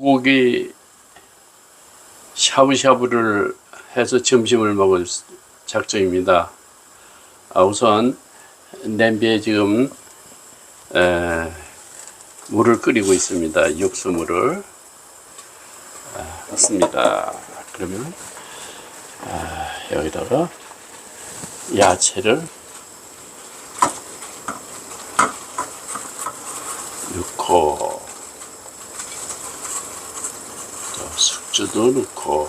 고기 샤브샤브를 해서 점심을 먹을 작정입니다. 아, 우선 냄비에 지금 에, 물을 끓이고 있습니다. 육수물을 아, 넣습니다. 그러면 아, 여기다가 야채를 넣고 또 숙주도 넣고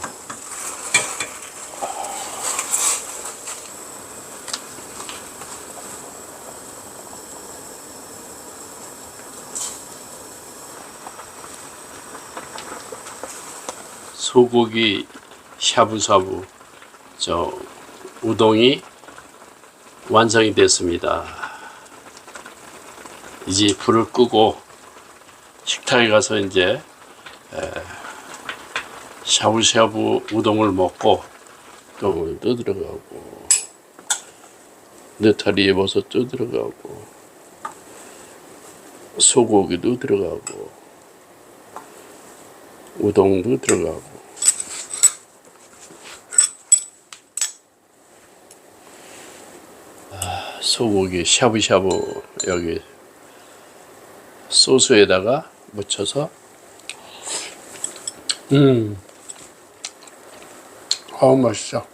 소고기 샤브샤브 저 우동이 완성이 됐습니다. 이제 불을 끄고 식탁에 가서 이제 에, 샤브샤브 우동을 먹고 똥을도 들어가고 느타리 버섯도 들어가고 소고기도 들어가고 우동도 들어가고. 아, 소고기 샤브샤브 여기 소스에다가 묻혀서 음 어머시죠.